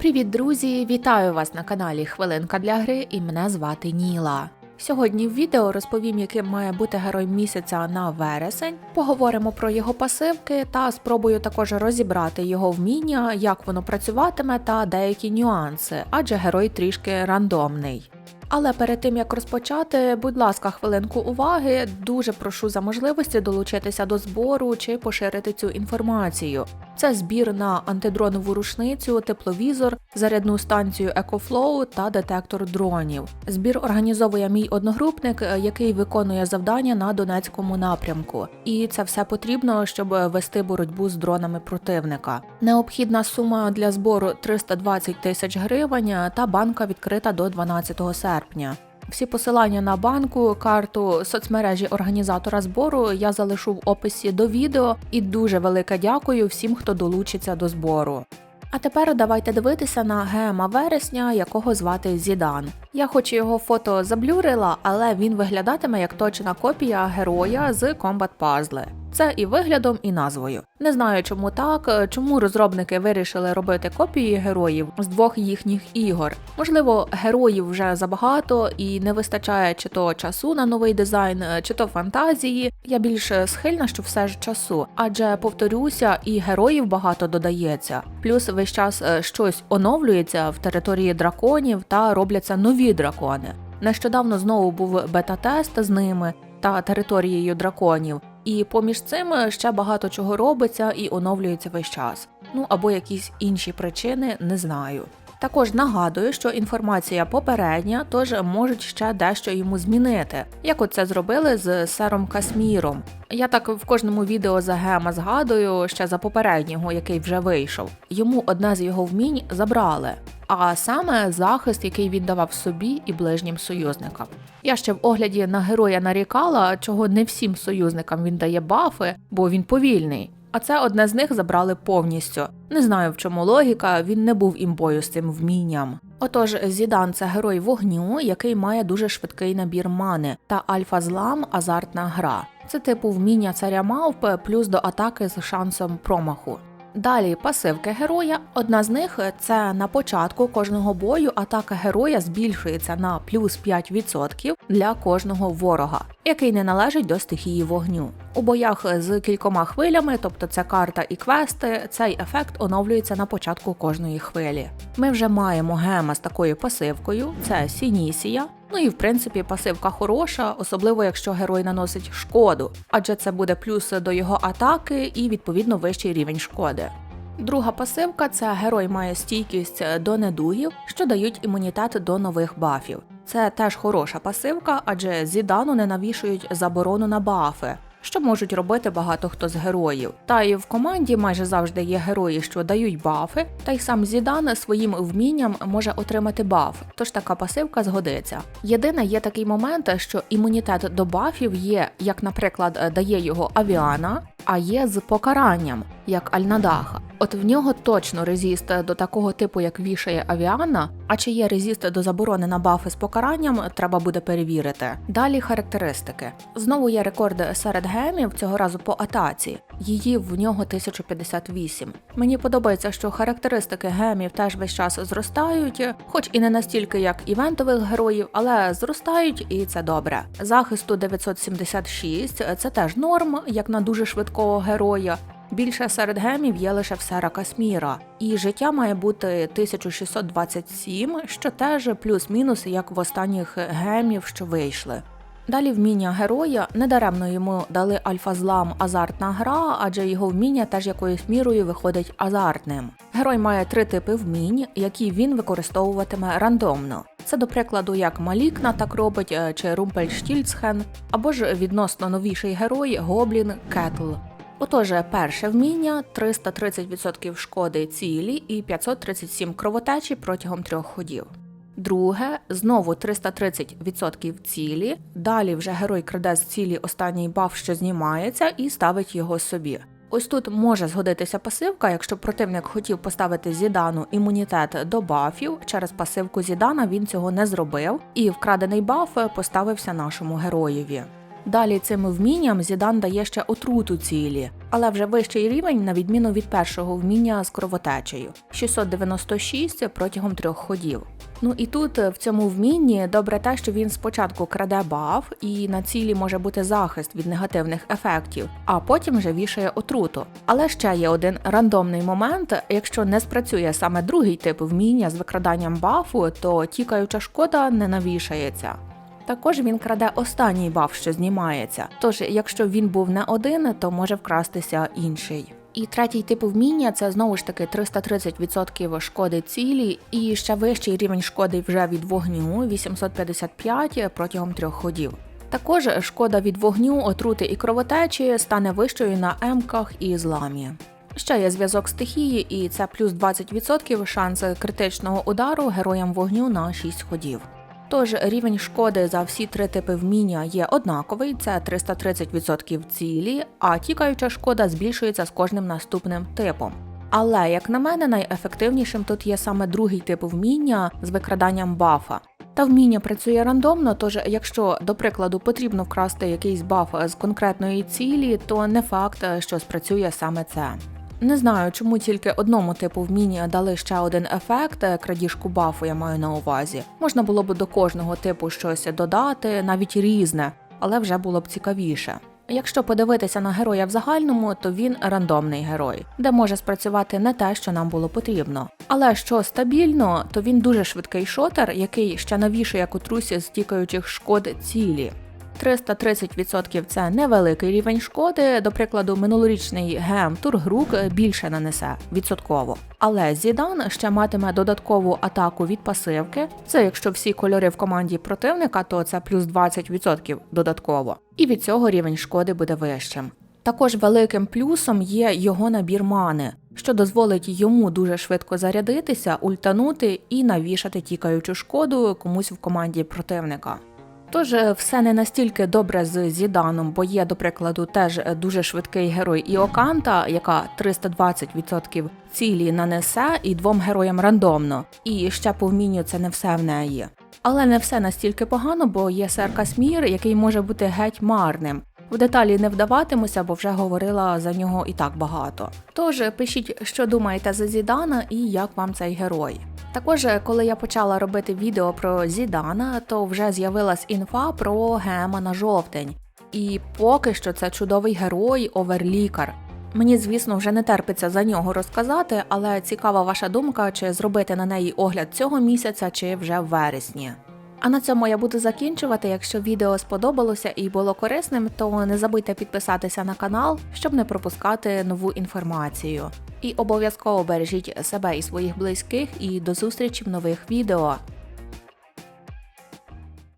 Привіт, друзі! Вітаю вас на каналі Хвилинка для гри і мене звати Ніла. Сьогодні в відео розповім, яким має бути герой місяця на вересень. Поговоримо про його пасивки та спробую також розібрати його вміння, як воно працюватиме та деякі нюанси, адже герой трішки рандомний. Але перед тим як розпочати, будь ласка, хвилинку уваги. Дуже прошу за можливості долучитися до збору чи поширити цю інформацію. Це збір на антидронову рушницю, тепловізор, зарядну станцію EcoFlow та детектор дронів. Збір організовує мій одногрупник, е, який виконує завдання на Донецькому напрямку. І це все потрібно, щоб вести боротьбу з дронами противника. Необхідна сума для збору 320 тисяч гривень та банка відкрита до 12 серпня. Всі посилання на банку, карту, соцмережі організатора збору я залишу в описі до відео і дуже велике дякую всім, хто долучиться до збору. А тепер давайте дивитися на гема вересня, якого звати Зідан. Я хоч його фото заблюрила, але він виглядатиме як точна копія героя з Combat Puzzle. Це і виглядом, і назвою. Не знаю, чому так, чому розробники вирішили робити копії героїв з двох їхніх ігор. Можливо, героїв вже забагато і не вистачає чи то часу на новий дизайн, чи то фантазії. Я більш схильна, що все ж часу, адже повторюся, і героїв багато додається. Плюс весь час е, щось оновлюється в території драконів та робляться нові дракони. Нещодавно знову був бета-тест з ними та територією драконів. І поміж цим ще багато чого робиться і оновлюється весь час. Ну або якісь інші причини, не знаю. Також нагадую, що інформація попередня, тож можуть ще дещо йому змінити, як оце зробили з сером Касміром. Я так в кожному відео за гема згадую ще за попереднього, який вже вийшов. Йому одне з його вмінь забрали. А саме захист, який він давав собі і ближнім союзникам. Я ще в огляді на героя нарікала, чого не всім союзникам він дає бафи, бо він повільний. А це одне з них забрали повністю. Не знаю в чому логіка, він не був імбою з цим вмінням. Отож, Зідан це герой вогню, який має дуже швидкий набір мани, та альфа злам азартна гра. Це типу вміння царя мавп плюс до атаки з шансом промаху. Далі пасивки героя. Одна з них це на початку кожного бою атака героя збільшується на плюс 5% для кожного ворога, який не належить до стихії вогню. У боях з кількома хвилями, тобто це карта і квести, цей ефект оновлюється на початку кожної хвилі. Ми вже маємо гема з такою пасивкою, це Сінісія. Ну і в принципі пасивка хороша, особливо якщо герой наносить шкоду, адже це буде плюс до його атаки і відповідно вищий рівень шкоди. Друга пасивка це герой має стійкість до недугів, що дають імунітет до нових бафів. Це теж хороша пасивка, адже зідану не навішують заборону на бафи, що можуть робити багато хто з героїв. Та і в команді майже завжди є герої, що дають бафи, та й сам Зідан своїм вмінням може отримати баф, тож така пасивка згодиться. Єдине, є такий момент, що імунітет до бафів є, як, наприклад, дає його авіана, а є з покаранням, як Альнадаха. От в нього точно резіст до такого типу, як вішає авіана. А чи є резіст до заборони на бафи з покаранням, треба буде перевірити. Далі характеристики. Знову є рекорд серед гемів цього разу по атаці. Її в нього 1058. Мені подобається, що характеристики гемів теж весь час зростають, хоч і не настільки, як івентових героїв, але зростають, і це добре. Захисту 976 це теж норм, як на дуже швидкого героя. Більше серед гемів є лише в Сера Касміра, і життя має бути 1627, що теж плюс-мінус, як в останніх гемів, що вийшли. Далі вміння героя недаремно йому дали альфа-злам азартна гра, адже його вміння теж якоюсь мірою виходить азартним. Герой має три типи вмінь, які він використовуватиме рандомно. Це, до прикладу, як Малікна так робить, е, чи Румпельштільцхен, або ж відносно новіший герой Гоблін Кетл. Отож, перше вміння 330% шкоди цілі і 537 кровотечі протягом трьох ходів. Друге знову 330% цілі. Далі вже герой краде з цілі останній баф, що знімається, і ставить його собі. Ось тут може згодитися пасивка, якщо противник хотів поставити зідану імунітет до бафів. Через пасивку зідана він цього не зробив, і вкрадений баф поставився нашому героєві. Далі цим вмінням Зідан дає ще отруту цілі. Але вже вищий рівень на відміну від першого вміння з кровотечею 696 протягом трьох ходів. Ну і тут е, в цьому вмінні добре те, що він спочатку краде баф, і на цілі може бути захист від негативних ефектів, а потім вже вішає отруту. Але ще є один рандомний момент: якщо не спрацює саме другий тип вміння з викраданням бафу, то тікаюча шкода не навішається. Також він краде останній баф, що знімається. Тож, якщо він був не один, то може вкрастися інший. І третій тип вміння це знову ж таки 330% шкоди цілі, і ще вищий рівень шкоди вже від вогню 855 протягом трьох ходів. Також шкода від вогню, отрути і кровотечі стане вищою на емках і зламі. Ще є зв'язок стихії, і це плюс 20% шанс критичного удару героям вогню на 6 ходів. Тож рівень шкоди за всі три типи вміння є однаковий, це 330% цілі, а тікаюча шкода збільшується з кожним наступним типом. Але, як на мене, найефективнішим тут є саме другий тип вміння з викраданням бафа. Та вміння працює рандомно, тож якщо, до прикладу, потрібно вкрасти якийсь баф з конкретної цілі, то не факт, що спрацює саме це. Не знаю, чому тільки одному типу вміння дали ще один ефект, е, крадіжку бафу я маю на увазі. Можна було б до кожного типу щось додати, навіть різне, але вже було б цікавіше. Якщо подивитися на героя в загальному, то він рандомний герой, де може спрацювати не те, що нам було потрібно. Але що стабільно, то він дуже швидкий шотер, який ще навішує котрусі з тікаючих шкод цілі. 330% це невеликий рівень шкоди. До прикладу, минулорічний гем Тургрук більше нанесе відсотково. Але Зідан ще матиме додаткову атаку від пасивки. Це якщо всі кольори в команді противника, то це плюс 20% додатково. І від цього рівень шкоди буде вищим. Також великим плюсом є його набір мани, що дозволить йому дуже швидко зарядитися, ультанути і навішати тікаючу шкоду комусь в команді противника. Тож е, все не настільки добре з Зіданом, бо є, до прикладу, теж е, дуже швидкий герой Іоканта, яка 320% цілі нанесе і двом героям рандомно. І ще по вмінню це не все в неї. Але не все настільки погано, бо є сер Касмір, який може бути геть марним. В деталі не вдаватимуся, бо вже говорила за нього і так багато. Тож пишіть, що думаєте за Зідана і як вам цей герой. Також, коли я почала робити відео про Зідана, то вже з'явилась інфа про Гема на жовтень. І поки що це чудовий герой, оверлікар. Мені, звісно, вже не терпиться за нього розказати, але цікава ваша думка, чи зробити на неї огляд цього місяця, чи вже в вересні. А на цьому я буду закінчувати. Якщо відео сподобалося і було корисним, то не забудьте підписатися на канал, щоб не пропускати нову інформацію. І обов'язково бережіть себе і своїх близьких, і до зустрічі в нових відео.